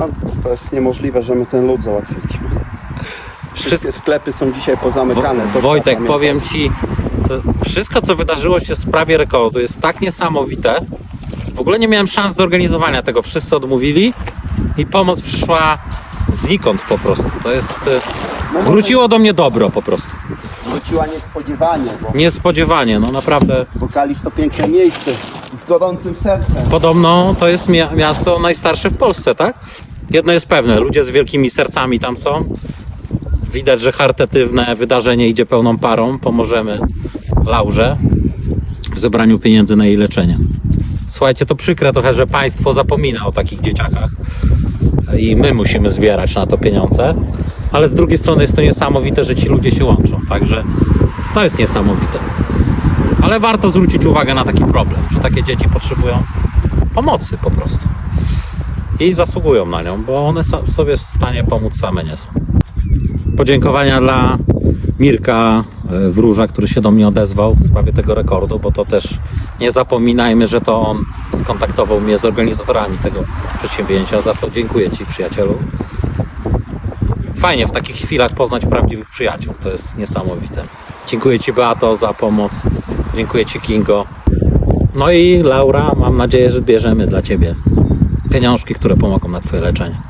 No, to jest niemożliwe, że my ten lód załatwiliśmy. Wszystkie sklepy są dzisiaj pozamykane. to trzeba Wojtek, pamiętać. powiem Ci, to wszystko co wydarzyło się w sprawie rekordu jest tak niesamowite. W ogóle nie miałem szans zorganizowania tego. Wszyscy odmówili i pomoc przyszła znikąd po prostu. To jest... e, No Wróciło do mnie dobro po prostu. Wróciła niespodziewanie, bo Niespodziewanie, no naprawdę. Wokalisz to piękne miejsce z gorącym sercem. Podobno to jest mia- miasto najstarsze w Polsce, tak? Jedno jest pewne, ludzie z wielkimi sercami tam są. Widać, że charytatywne wydarzenie idzie pełną parą. Pomożemy Laurze w zebraniu pieniędzy na jej leczenie. Słuchajcie, to przykre trochę, że państwo zapomina o takich dzieciakach i my musimy zbierać na to pieniądze, ale z drugiej strony jest to niesamowite, że ci ludzie się łączą, także to jest niesamowite. Ale warto zwrócić uwagę na taki problem, że takie dzieci potrzebują pomocy po prostu. I zasługują na nią, bo one sobie w stanie pomóc same nie są. Podziękowania dla Mirka e, Wróża, który się do mnie odezwał w sprawie tego rekordu, bo to też nie zapominajmy, że to on skontaktował mnie z organizatorami tego przedsięwzięcia, za co dziękuję Ci przyjacielu. Fajnie w takich chwilach poznać prawdziwych przyjaciół, to jest niesamowite. Dziękuję Ci Beato za pomoc, dziękuję Ci Kingo. No i Laura, mam nadzieję, że bierzemy dla Ciebie pieniążki, które pomogą na Twoje leczenie.